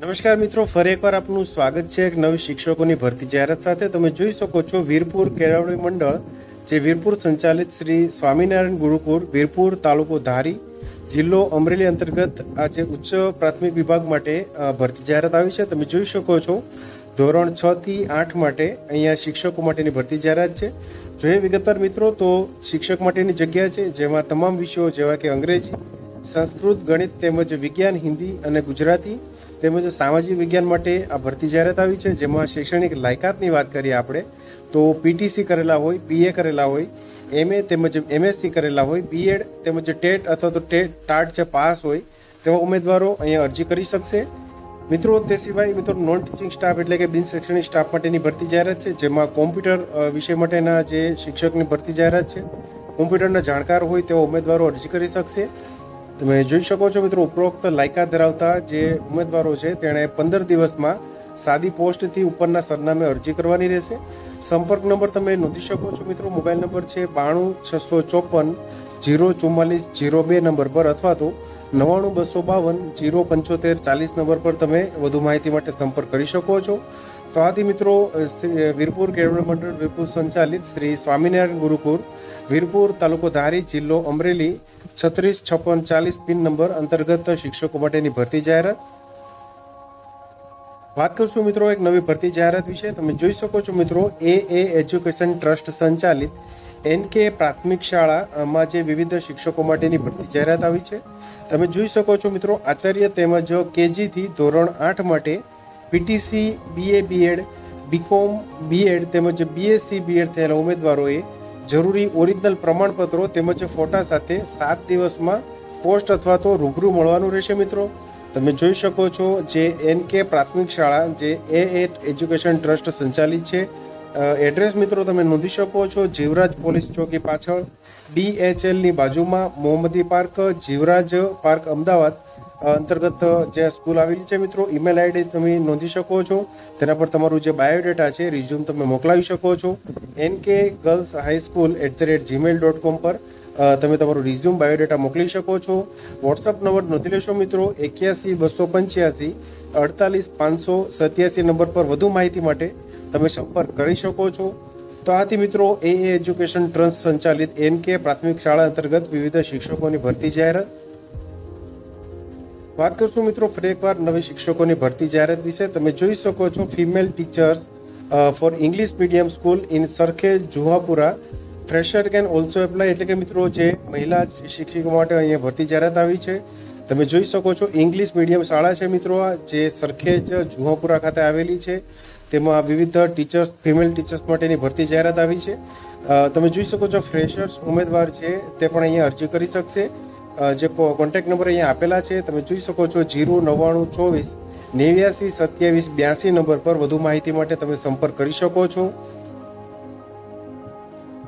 નમસ્કાર મિત્રો, ફરી એકવાર આપનું સ્વાગત છે એક નવી શિક્ષકોની ભરતી જાહેરાત સાથે. તમે જોઈ શકો છો વીરપુર કેળવણી મંડળ, જે વીરપુર સંચાલિત શ્રી સ્વામિનારાયણ ગુરુકુળ, વીરપુર તાલુકો ધારી જિલ્લો અમરેલી અંતર્ગત આ જે ઉચ્ચ પ્રાથમિક વિભાગ માટે ભરતી જાહેરાત આવી છે. તમે જોઈ શકો છો ધોરણ છ થી આઠ માટે અહીંયા શિક્ષકો માટેની ભરતી જાહેરાત છે. જોઈએ વિગતવાર મિત્રો, તો શિક્ષક માટેની જગ્યા છે, જેમાં તમામ વિષયો, જેવા કે અંગ્રેજી, સંસ્કૃત, ગણિત તેમજ વિજ્ઞાન, હિન્દી અને ગુજરાતી તેમજ સામાજિક વિજ્ઞાન માટે આ ભરતી જાહેરાત આવી છે, જેમાં શૈક્ષણિક લાયકાતની વાત કરીએ આપણે, તો પીટીસી કરેલા હોય બીએ કરેલા હોય, એમએ તેમજ એમએસસી કરેલા હોય, બીએડ તેમજ ટેટ અથવા તો ટેટ, ટાટ જે પાસ હોય, તેવા ઉમેદવારો અહીંયા અરજી કરી શકશે. મિત્રો, તે સિવાય મિત્રો નોન ટીચિંગ સ્ટાફ એટલે કે બિન શૈક્ષણિક સ્ટાફ માટેની ભરતી જાહેરાત છે, જેમાં કોમ્પ્યુટર વિષય માટેના જે શિક્ષકની ભરતી જાહેરાત છે, કોમ્પ્યુટરના જાણકાર હોય તેવા ઉમેદવારો અરજી કરી શકશે. તમે જોઈ શકો છો મિત્રો, ઉપરોક્ત લાયકાત ધરાવતા જે ઉમેદવારો છે, તેણે પંદર દિવસમાં સાદી પોસ્ટથી ઉપરના સરનામે અરજી કરવાની રહેશે. સંપર્ક નંબર તમે નોંધી શકો છો મિત્રો, મોબાઈલ નંબર છે બાણું છસો ચોપન જીરો ચુમ્માલીસ જીરો બે નંબર પર અથવા તો નવ્વાણું બસો બાવન જીરો પંચોતેર ચાલીસ નંબર પર તમે વધુ માહિતી માટે સંપર્ક કરી શકો છો. તો આથી મિત્રો વીરપુર કેળવણી મંડળ વીરપુર સંચાલિત શ્રી સ્વામિનારાયણ ગુરુકુળ, વીરપુર તાલુકો ધારી જિલ્લો અમરેલી છત્રીસ, છપ્પન, ચાલીસ પિન નંબર અંતર્ગત શિક્ષકો માટેની ભરતી જાહેરાત. વાત કરશું મિત્રો એક નવી ભરતી જાહેરાત વિશે. તમે જોઈ શકો છો મિત્રો એ એ એજ્યુકેશન ટ્રસ્ટ સંચાલિત એન કે પ્રાથમિક શાળામાં જે વિવિધ શિક્ષકો માટેની ભરતી જાહેરાત આવી છે. તમે જોઈ શકો છો મિત્રો, આચાર્ય તેમજ કેજીથી ધોરણ આઠ માટે PTC BA BEd BCom BEd તેમજ બીએસસી બીએડ થયેલા ઉમેદવારોએ જરૂરી ઓરિજિનલ પ્રમાણપત્રો તેમજ ફોટા સાથે સાત દિવસમાં પોસ્ટ અથવા તો રૂબરૂ મળવાનું રહેશે મિત્રો. તમે જોઈ શકો છો જે એન કે પ્રાથમિક શાળા, જે એ એટ એજ્યુકેશન ટ્રસ્ટ સંચાલિત છે. એડ્રેસ મિત્રો તમે નોંધી શકો છો જીવરાજ પોલીસ ચોકી પાછળ. ડીએચએલની બાજુમાં મોહમ્મદી પાર્ક, જીવરાજ પાર્ક અમદાવાદ. અંતર્ગત જે સ્કૂલ આવેલી છે મિત્રો ઈમેલ આઈડી તમે નોંધી શકો છો. તેના પર તમારું જે બાયોડેટા છે રિઝ્યુમ તમે મોકલાવી શકો છો. N K girls high school at the rate Gmail dot com પર તમે તમારું રિઝ્યુમ બાયોડેટા મોકલી શકો છો. વોટ્સઅપ નંબર નોંધી લેશો મિત્રો, એક્યાસી, બસો પંચ્યાસી, અડતાલીસ, પાંચસો સત્યાસી નંબર પર વધુ માહિતી માટે તમે સંપર્ક કરી શકો છો. તો આથી મિત્રો એ એજ્યુકેશન ટ્રસ્ટ સંચાલિત એન કે પ્રાથમિક શાળા અંતર્ગત વિવિધ શિક્ષકોની ભરતી જાહેરાત વાત કરશું મિત્રો, ફરી એકવાર નવી શિક્ષકોની ભરતી જાહેરાત વિશે. તમે જોઈ શકો છો female teachers for English medium school in Sarkhej Juhapura fresher can also apply એટલે કે મિત્રો, જે મહિલા શિક્ષકો માટે અહીંયા ભરતી જાહેરાત આવી છે. તમે જોઈ શકો છો ઇંગ્લિશ મીડિયમ શાળા છે મિત્રો આ, જે સરખેજ જુહાપુરા ખાતે આવેલી છે. તેમાં વિવિધ ટીચર્સ ફિમેલ ટીચર્સ માટેની ભરતી જાહેરાત આવી છે. તમે જોઈ શકો છો ફ્રેશર્સ ઉમેદવાર છે, તે પણ અહીંયા અરજી કરી શકશે. જે કોન્ટેક્ટ નંબર અહીંયા આપેલા છે, તમે જોઈ શકો છો જીરો નવ્વાણું ચોવીસ નેવ્યાસી સત્યાવીસ બ્યાસી નંબર પર વધુ માહિતી માટે તમે સંપર્ક કરી શકો છો.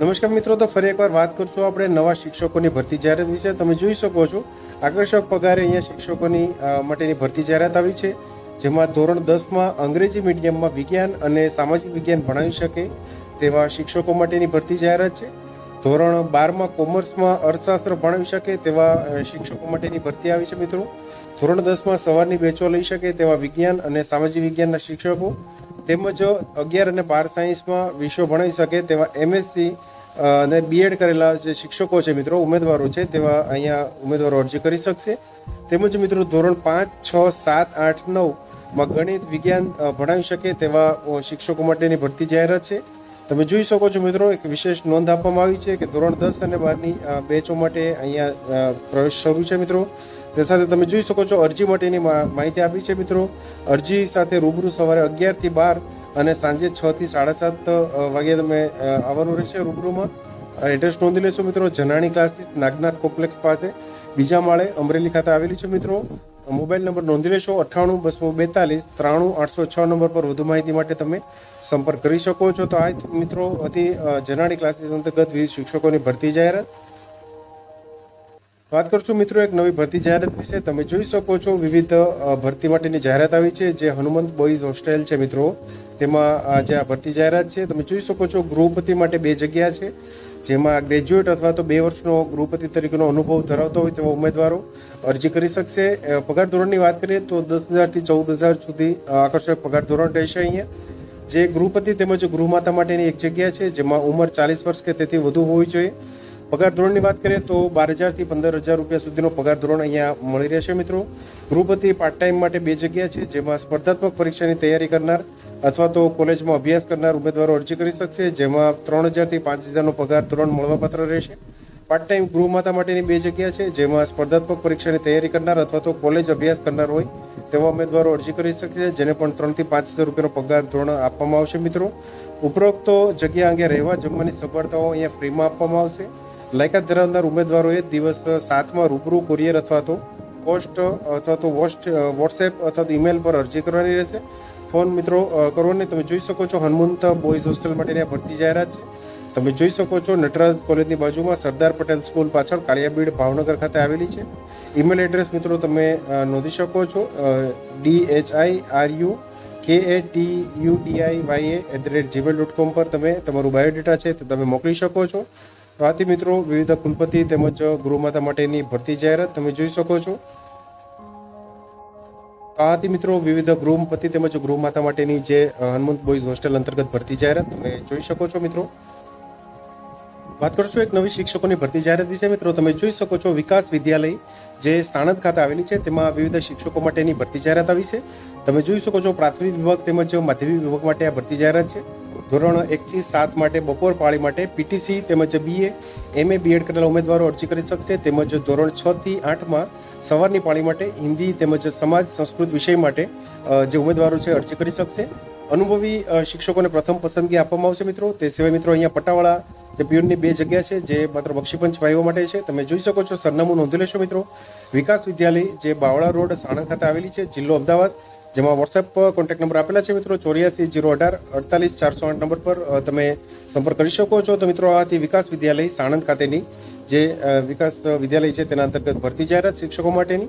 નમસ્કાર મિત્રો, તો ફરી એકવાર વાત કરશું આપણે નવા શિક્ષકોની ભરતી જાહેરાત વિશે. તમે જોઈ શકો છો આકર્ષક પગારે અહીંયા શિક્ષકોની માટેની ભરતી જાહેરાત આવી છે, જેમાં ધોરણ દસમાં અંગ્રેજી મીડિયમમાં વિજ્ઞાન અને સામાજિક વિજ્ઞાન ભણાવી શકે તેવા શિક્ષકો માટેની ભરતી જાહેરાત છે. ધોરણ બારમાં કોમર્સમાં અર્થશાસ્ત્ર ભણાવી શકે તેવા શિક્ષકો માટેની ભરતી આવી છે મિત્રો. ધોરણ દસમાં સવારની બેચો લઈ શકે તેવા વિજ્ઞાન અને સામાજિક વિજ્ઞાનના શિક્ષકો. તેમજ અગિયાર અને બાર સાયન્સમાં વિષયો ભણાવી શકે તેવા એમએસસી અને બીએડ કરેલા જે શિક્ષકો છે મિત્રો, ઉમેદવારો છે તેવા અહીંયા ઉમેદવારો અરજી કરી શકશે. તેમજ મિત્રો ધોરણ પાંચ, છ, સાત, આઠ નવમાં ગણિત, વિજ્ઞાન ભણાવી શકે તેવા શિક્ષકો માટેની ભરતી જાહેરાત છે. તમે જોઈ શકો છો મિત્રો એક વિશેષ નોંધ આપવામાં આવી છે કે ધોરણ દસ અને બારની બેચો માટે અહીંયા પ્રવેશ શરૂ છે મિત્રો. તે સાથે તમે જોઈ શકો છો અરજી માટેની માહિતી આપી છે મિત્રો. અરજી સાથે રૂબરૂ સવારે અગિયારથી બાર અને સાંજે છ થી સાડા સાત અ, વાગે તમે આવવાનું રહેશે રૂબરૂમાં. એડ્રેસ નોંધી લેશો મિત્રો જનાણી ક્લાસીસ નાગનાથ કોમ્પ્લેક્સ પાસે. બીજા માળે અમરેલી ખાતે આવેલી છે મિત્રો. મોબાઈલ નંબર નોંધી લેશો, અઠ્ઠાણું, બસો બેતાલીસ, ત્રાણું, આઠસો છ નંબર પર વધુ માહિતી માટે તમે સંપર્ક કરી શકો છો. તો આ મિત્રો હતી જનાણી ક્લાસીસ અંતર્ગત વિવિધ શિક્ષકોની ભરતી જાહેરાત. વાત કરશું મિત્રો એક નવી ભરતી જાહેરાત વિશે. તમે જોઈ શકો છો વિવિધ ભરતી માટેની જાહેરાત આવી છે, જે હનુમંત બોયઝ હોસ્ટેલ છે મિત્રો. તેમાં જે આ ભરતી જાહેરાત છે, તમે જોઈ શકો છો ગૃહપતિ માટે બે જગ્યા છે, જેમાં ગ્રેજ્યુએટ અથવા તો બે વર્ષનો ગૃહપતિ તરીકેનો અનુભવ ધરાવતો હોય તેવા ઉમેદવારો અરજી કરી શકશે. પગાર ધોરણની વાત કરીએ તો દસ હજારથી ચૌદ હજાર સુધી આકર્ષક પગાર ધોરણ રહેશે અહીંયા. જે ગૃહપતિ તેમજ ગૃહમાતા માટેની એક જગ્યા છે, જેમાં ઉંમર ચાલીસ વર્ષ કે તેથી વધુ હોવી જોઈએ. પગાર ધોરણની વાત કરીએ તો બાર હજારથી પંદર હજાર રૂપિયા સુધીનો પગાર ધોરણ અહીંયા મળી રહેશે મિત્રો. ગૃહપતિ પાર્ટ ટાઈમ માટે બે જગ્યા છે, જેમાં સ્પર્ધાત્મક પરીક્ષાની તૈયારી કરનાર અથવા તો કોલેજમાં અભ્યાસ કરનાર ઉમેદવારો અરજી કરી શકશે, જેમાં ત્રણ હજારથી પાંચ હજારનો પગાર ધોરણ મળવાપાત્ર રહેશે. પાર્ટ ટાઈમ ગૃહમાતા માટેની બે જગ્યા છે, જેમાં સ્પર્ધાત્મક પરીક્ષાની તૈયારી કરનાર અથવા તો કોલેજ અભ્યાસ કરનાર હોય તેવા ઉમેદવારો અરજી કરી શકશે, જેને પણ ત્રણથી પાંચ હજાર રૂપિયાનો પગાર ધોરણ આપવામાં આવશે મિત્રો. ઉપરોક્ત જગ્યા અંગે રહેવા જમવાની સગવડતાઓ અહીંયા ફ્રીમાં આપવામાં આવશે. લાયકાત ધરાવનાર ઉમેદવારોએ દિવસ સાતમાં રૂબરૂ કુરિયર અથવા તો પોસ્ટ અથવા તો વોસ્ટ વોટ્સએપ અથવા તો ઈમેલ પર અરજી કરવાની રહેશે. ફોન મિત્રો કરો ને તમે જોઈ શકો છો હનુમંત બોયઝ હોસ્ટેલ માટેની આ ભરતી જાહેરાત છે. તમે જોઈ શકો છો નટરાજ કોલેજની બાજુમાં સરદાર પટેલ સ્કૂલ પાછળ કાળિયાબીડ ભાવનગર ખાતે આવેલી છે. ઈમેલ એડ્રેસ મિત્રો તમે નોંધી શકો છો D H I R U K A T U D I Y A at the rate Gmail dot com પર તમે તમારું બાયોડેટા છે તે તમે મોકલી શકો છો. આથી મિત્રો, વિવિધ કુલપતિ તેમજ ગૃહમાતા માટેની ભરતી જાહેરાત તમે જોઈ શકો છો. આથી મિત્રો, વિવિધ ગૃહપતિ તેમજ ગૃહમાતા માટેની જે હનુમંત બોયઝ હોસ્ટેલ અંતર્ગત ભરતી જાહેરાત તમે જોઈ શકો છો મિત્રો. વાત કરશું એક નવી શિક્ષકોની ભરતી જાહેરાત વિશે. મિત્રો, તમે જોઈ શકો છો વિકાસ વિદ્યાલય જે સાણંદ ખાતે આવેલી છે, તેમાં વિવિધ શિક્ષકો માટેની ભરતી જાહેરાત આવી છે. તમે જોઈ શકો છો, પ્રાથમિક વિભાગ તેમજ માધ્યમિક વિભાગ માટે આ ભરતી જાહેરાત છે. ધોરણ એકથી સાત માટે બપોર પાળી માટે પીટીસી તેમજ બીએ, એમએ, બીએડ કરેલા ઉમેદવારો અરજી કરી શકશે. તેમજ ધોરણ છ થી આઠમાં સવારની પાળી માટે હિન્દી તેમજ સમાજ સંસ્કૃત વિષય માટે જે ઉમેદવારો છે, અરજી કરી શકશે. અનુભવી શિક્ષકોને પ્રથમ પસંદગી આપવામાં આવશે મિત્રો. તે સિવાય મિત્રો અહીંયા પટાવાળા જે પિયુનની બે જગ્યા છે, જે માત્ર બક્ષીપંચ ભાઈઓ માટે છે, તમે જોઈ શકો છો, સરનામું નોંધી લેશો મિત્રો. વિકાસ વિદ્યાલય જે બાવળા રોડ સાણંદ ખાતે આવેલી છે, જિલ્લો અમદાવાદ, જેમાં વોટ્સએપ કોન્ટેક્ટ નંબર આપેલા છે મિત્રો, ચોર્યાસી જીરો અઢાર અડતાલીસ ચારસો આઠ નંબર પર તમે સંપર્ક કરી શકો છો. તો મિત્રો આથી વિકાસ વિદ્યાલય સાણંદ ખાતેની જે વિકાસ વિદ્યાલય છે, તેના અંતર્ગત ભરતી જાહેરાત શિક્ષકો માટેની.